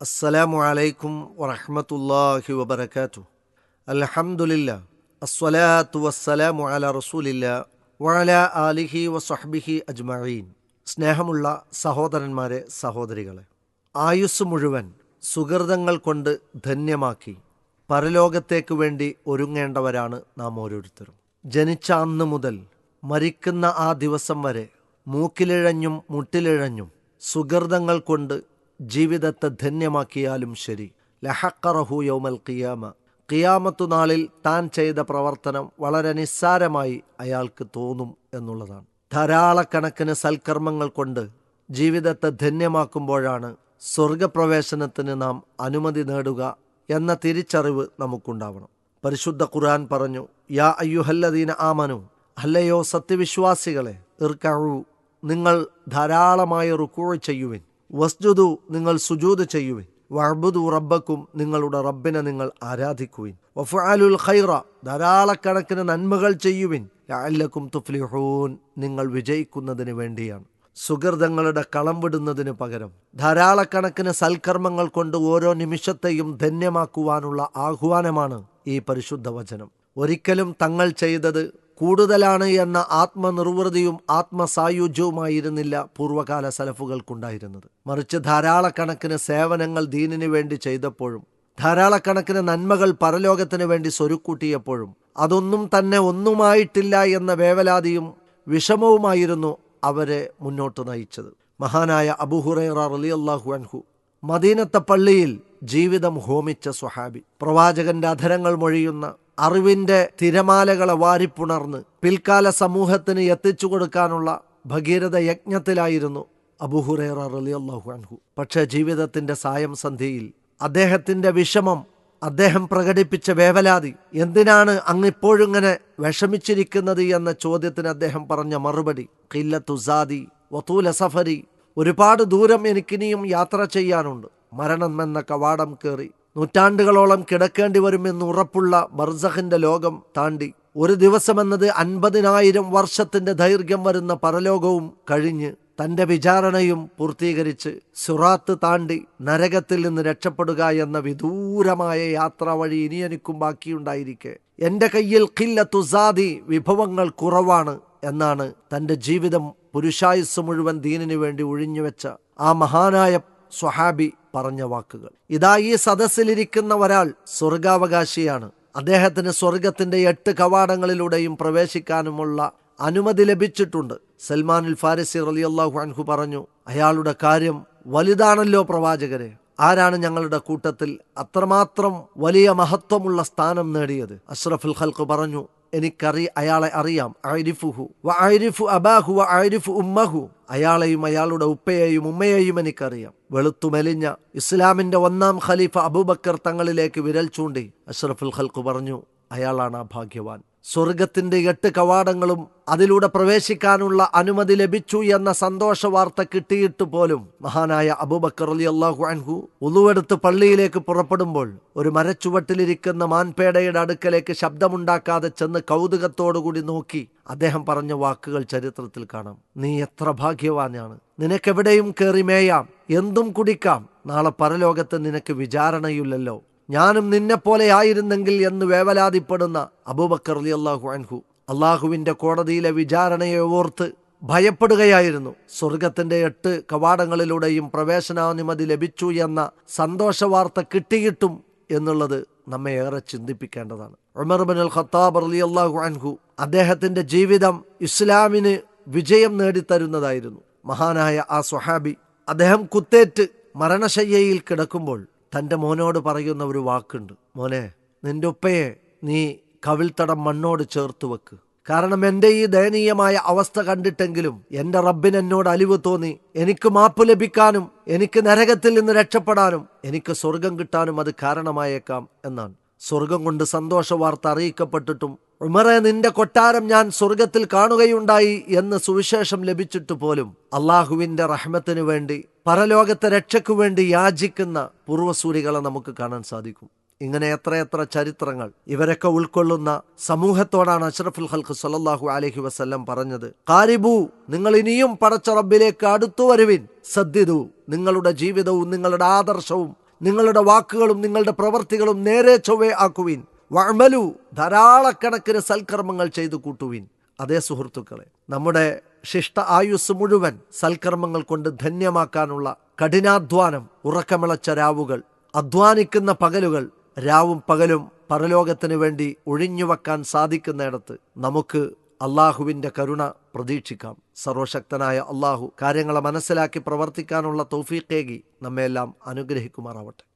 അസ്സലാമു അലൈക്കും വറഹമത്തല്ലാഹി വബർക്കാത്തു അലഹമുല്ല അസ്വലാത്തു വസ്സലാമു അല റസൂലില്ല വഅല ആലിഹി വസഹ്ബിഹി അജ്മഈൻ. സ്നേഹമുള്ള സഹോദരന്മാരെ സഹോദരികളെ ആയുസ് മുഴുവൻ സുഹൃതങ്ങൾ കൊണ്ട് ധന്യമാക്കി പരലോകത്തേക്ക് വേണ്ടി ഒരുങ്ങേണ്ടവരാണ് നാം ഓരോരുത്തരും. ജനിച്ച അന്ന് മുതൽ മരിക്കുന്ന ആ ദിവസം വരെ മൂക്കിലിഴഞ്ഞും മുട്ടിലിഴഞ്ഞും സുഹൃതങ്ങൾ കൊണ്ട് ജീവിതത്തെ ധന്യമാക്കിയാലും ശരി. ലഹക്കറഹു യൗമൽ ഖിയാമ. ഖിയാമത്തു നാളിൽ താൻ ചെയ്ത പ്രവർത്തനം വളരെ നിസ്സാരമായി അയാൾക്ക് തോന്നും എന്നുള്ളതാണ്. ധാരാളക്കണക്കിന് സൽക്കർമ്മങ്ങൾ കൊണ്ട് ജീവിതത്തെ ധന്യമാക്കുമ്പോഴാണ് സ്വർഗപ്രവേശനത്തിന് നാം അനുമതി നേടുക എന്ന തിരിച്ചറിവ് നമുക്കുണ്ടാവണം. പരിശുദ്ധ ഖുർആൻ പറഞ്ഞു യാ അയ്യുഹല്ലദീന ആമനു. അല്ലയോ സത്യവിശ്വാസികളെ ഇർക്കഴു നിങ്ങൾ ധാരാളമായി റുക്കൂഴ് ചെയ്യുവിൻ. വസ്ജുദു നിങ്ങൾ സുജൂത് ചെയ്യുവിൻ. വഅബ്ദു റബ്ബക്കും നിങ്ങളുടെ റബ്ബിനെ നിങ്ങൾ ആരാധിക്കുവിൻ. വഫാലുൽ ഖൈറ ധാരാളക്കണക്കിന് നന്മകൾ ചെയ്യുവിൻ. അല്ലക്കും തുഫ്ലിഹൂൻ നിങ്ങൾ വിജയിക്കുന്നതിന് വേണ്ടിയാണ്. സുഹൃതങ്ങളുടെ കളം വിടുന്നതിന് പകരം ധാരാളക്കണക്കിന് സൽക്കർമ്മങ്ങൾ കൊണ്ട് ഓരോ നിമിഷത്തെയും ധന്യമാക്കുവാനുള്ള ആഹ്വാനമാണ് ഈ പരിശുദ്ധ വചനം. ഒരിക്കലും തങ്ങൾ ചെയ്തത് കൂടുതലാണ് എന്ന ആത്മനിർവൃതിയും ആത്മസായുജ്യവുമായിരുന്നില്ല പൂർവകാല സലഫുകൾക്കുണ്ടായിരുന്നത്. മറിച്ച് ധാരാളക്കണക്കിന് സേവനങ്ങൾ ദീനിനു വേണ്ടി ചെയ്തപ്പോഴും ധാരാളക്കണക്കിന് നന്മകൾ പരലോകത്തിന് വേണ്ടി സ്വരുക്കൂട്ടിയപ്പോഴും അതൊന്നും തന്നെ ഒന്നുമായിട്ടില്ല എന്ന വേവലാതിയും വിഷമവുമായിരുന്നു അവരെ മുന്നോട്ട് നയിച്ചത്. മഹാനായ അബുഹുറൈറ അള്ളാഹു അൻഹു മദീനത്തെ പള്ളിയിൽ ജീവിതം ഹോമിച്ച സ്വഹാബി. പ്രവാചകന്റെ അധരങ്ങൾ മൊഴിയുന്ന അറിവിന്റെ തിരമാലകളെ വാരിപ്പുണർന്ന് പിൽക്കാല സമൂഹത്തിന് എത്തിച്ചു കൊടുക്കാനുള്ള ഭഗീരഥ യജ്ഞത്തിലായിരുന്നു അബുഹുറേറ റളിയല്ലാഹു അൻഹു. പക്ഷേ ജീവിതത്തിന്റെ സായം സന്ധ്യയിൽ അദ്ദേഹത്തിന്റെ വിഷമം അദ്ദേഹം പ്രകടിപ്പിച്ച വേവലാതി എന്തിനാണ് അങ്ങിപ്പോഴിങ്ങനെ വിഷമിച്ചിരിക്കുന്നത് എന്ന ചോദ്യത്തിന് അദ്ദേഹം പറഞ്ഞ മറുപടി കില്ല തുസാദി വത്തൂല സഫരി ഒരുപാട് ദൂരം എനിക്കിനിയും യാത്ര ചെയ്യാനുണ്ട്. മരണം എന്ന കവാടം കയറി നൂറ്റാണ്ടുകളോളം കിടക്കേണ്ടി വരുമെന്ന് ഉറപ്പുള്ള ബർസഹിന്റെ ലോകം താണ്ടി. ഒരു ദിവസമെന്നത് അൻപതിനായിരം വർഷത്തിന്റെ ദൈർഘ്യം വരുന്ന പരലോകവും കഴിഞ്ഞ് തന്റെ വിചാരണയും പൂർത്തീകരിച്ച് സുറാത്ത് താണ്ടി നരകത്തിൽ നിന്ന് രക്ഷപ്പെടുക എന്ന വിദൂരമായ യാത്ര വഴി ഇനി എനിക്കും ബാക്കിയുണ്ടായിരിക്കെ. എന്റെ കയ്യിൽ കില്ല തുസാദി വിഭവങ്ങൾ കുറവാണ് എന്നാണ് തന്റെ ജീവിതം പുരുഷായുസ് മുഴുവൻ ദീനിനു വേണ്ടി ഒഴിഞ്ഞുവെച്ച ആ മഹാനായ സ്വഹാബി പറഞ്ഞ വാക്കുകൾ. ഇതാ ഈ സദസ്സിലിരിക്കുന്ന ഒരാൾ സ്വർഗാവകാശിയാണ്. അദ്ദേഹത്തിന് സ്വർഗത്തിന്റെ എട്ട് കവാടങ്ങളിലൂടെയും പ്രവേശിക്കാനുമുള്ള അനുമതി ലഭിച്ചിട്ടുണ്ട്. സൽമാനുൽ ഫാരിസി റളിയല്ലാഹു അൻഹു പറഞ്ഞു അയാളുടെ കാര്യം വലുതാണല്ലോ പ്രവാചകരെ. ആരാണ് ഞങ്ങളുടെ കൂട്ടത്തിൽ അത്രമാത്രം വലിയ മഹത്വമുള്ള സ്ഥാനം നേടിയത്? അഷ്റഫുൽ ഖൽഖ് പറഞ്ഞു എനിക്കറി അയാളെ അറിയാം. ആരിഫുഹു വ ആരിഫു അബാഹു വ ആരിഫു ഉമ്മഹു. അയാളെയും അയാളുടെ ഉപ്പയെയും ഉമ്മയെയും എനിക്കറിയാം. വെളുത്തു മെലിഞ്ഞ ഇസ്ലാമിന്റെ ഒന്നാം ഖലീഫ അബൂബക്കർ തങ്ങളിലേക്ക് വിരൽ ചൂണ്ടി അഷ്റഫുൽ ഖൽക്കു പറഞ്ഞു അയാളാണ് ആ ഭാഗ്യവാൻ. സ്വർഗത്തിന്റെ എട്ട് കവാടങ്ങളും അതിലൂടെ പ്രവേശിക്കാനുള്ള അനുമതി ലഭിച്ചു എന്ന സന്തോഷ വാർത്ത കിട്ടിയിട്ട് പോലും മഹാനായ അബൂബക്കർ അലി അള്ളാഹു അൻഹു ഉളുവെടുത്ത് പള്ളിയിലേക്ക് പുറപ്പെടുമ്പോൾ ഒരു മരച്ചുവട്ടിലിരിക്കുന്ന മാൻപേടയുടെ അടുക്കലേക്ക് ശബ്ദമുണ്ടാക്കാതെ ചെന്ന് കൗതുകത്തോടുകൂടി നോക്കി അദ്ദേഹം പറഞ്ഞ വാക്കുകൾ ചരിത്രത്തിൽ കാണാം. നീ എത്ര ഭാഗ്യവാനാണ്. നിനക്കെവിടെയും കയറി മേയാം. എന്തും കുടിക്കാം. നാളെ പരലോകത്ത് നിനക്ക് വിചാരണയില്ലല്ലോ. ഞാനും നിന്നെപ്പോലെ ആയിരുന്നെങ്കിൽ എന്ന് വേവലാതിപ്പെടുന്ന അബൂബക്കർ അലി അള്ളാഹു അൻഹു അള്ളാഹുവിന്റെ കോടതിയിലെ വിചാരണയെ ഓർത്ത് ഭയപ്പെടുകയായിരുന്നു. സ്വർഗത്തിന്റെ എട്ട് കവാടങ്ങളിലൂടെയും പ്രവേശനാനുമതി ലഭിച്ചു എന്ന സന്തോഷ വാർത്ത കിട്ടിയിട്ടും എന്നുള്ളത് നമ്മെ ഏറെ ചിന്തിപ്പിക്കേണ്ടതാണ്. ഉമർ ബിൻ അൽ ഖത്താബ് അലി അള്ളാഹു അൻഹു അദ്ദേഹത്തിന്റെ ജീവിതം ഇസ്ലാമിന് വിജയം നേടിത്തരുന്നതായിരുന്നു. മഹാനായ ആ സ്വഹാബി അദ്ദേഹം കുത്തേറ്റ് മരണശയ്യയിൽ കിടക്കുമ്പോൾ തന്റെ മോനോട് പറയുന്ന ഒരു വാക്കുണ്ട്. മോനെ നിന്റെ ഉപ്പയെ നീ കവിൾത്തടം മണ്ണോട് ചേർത്ത് വെക്ക്. കാരണം എന്റെ ഈ ദയനീയമായ അവസ്ഥ കണ്ടിട്ടെങ്കിലും എന്റെ റബ്ബിന് എന്നോട് അലിവ് തോന്നി. എനിക്ക് മാപ്പ് ലഭിക്കാനും എനിക്ക് നരകത്തിൽ നിന്ന് രക്ഷപ്പെടാനും എനിക്ക് സ്വർഗം കിട്ടാനും അത് കാരണമായേക്കാം എന്നാണ്. സ്വർഗം കൊണ്ട് സന്തോഷ വാർത്ത അറിയിക്കപ്പെട്ടിട്ടും ഉമറെ നിന്റെ കൊട്ടാരം ഞാൻ സ്വർഗത്തിൽ കാണുകയുണ്ടായി എന്ന് സുവിശേഷം ലഭിച്ചിട്ടു പോലും അള്ളാഹുവിന്റെ റഹ്മത്തിനു വേണ്ടി പരലോകത്തെ രക്ഷയ്ക്കു വേണ്ടി യാചിക്കുന്ന പൂർവസൂരികളെ നമുക്ക് കാണാൻ സാധിക്കും. ഇങ്ങനെ എത്രയെത്ര ചരിത്രങ്ങൾ. ഇവരൊക്കെ ഉൾക്കൊള്ളുന്ന സമൂഹത്തോടാണ് അഷ്റഫുൽ ഹൽഖ് സല്ലാഹു അലഹി വസ്ല്ലം പറഞ്ഞത്. കാരിബു നിങ്ങൾ ഇനിയും പടച്ച റബ്ബിലേക്ക് അടുത്തു വരുവിൻ. സദ്യതു നിങ്ങളുടെ ജീവിതവും നിങ്ങളുടെ ആദർശവും നിങ്ങളുടെ വാക്കുകളും നിങ്ങളുടെ പ്രവൃത്തികളും നേരെ ചൊവ്വേ ആക്കുവിൻ. വഴമലു ധാരാളക്കണക്കിന് സൽക്കർമ്മങ്ങൾ ചെയ്തു കൂട്ടുവിൻ. അതേ സുഹൃത്തുക്കളെ നമ്മുടെ ശിഷ്ട ആയുസ് മുഴുവൻ സൽക്കർമ്മങ്ങൾ കൊണ്ട് ധന്യമാക്കാനുള്ള കഠിനാധ്വാനം ഉറക്കമിളച്ച രാവുകൾ അധ്വാനിക്കുന്ന പകലുകൾ രാവും പകലും പരലോകത്തിന് വേണ്ടി ഒഴിഞ്ഞുവെക്കാൻ സാധിക്കുന്നിടത്ത് നമുക്ക് അള്ളാഹുവിന്റെ കരുണ പ്രതീക്ഷിക്കാം. സർവശക്തനായ അള്ളാഹു കാര്യങ്ങളെ മനസ്സിലാക്കി പ്രവർത്തിക്കാനുള്ള തൗഫീഖേകി നമ്മെല്ലാം അനുഗ്രഹിക്കുമാറാവട്ടെ.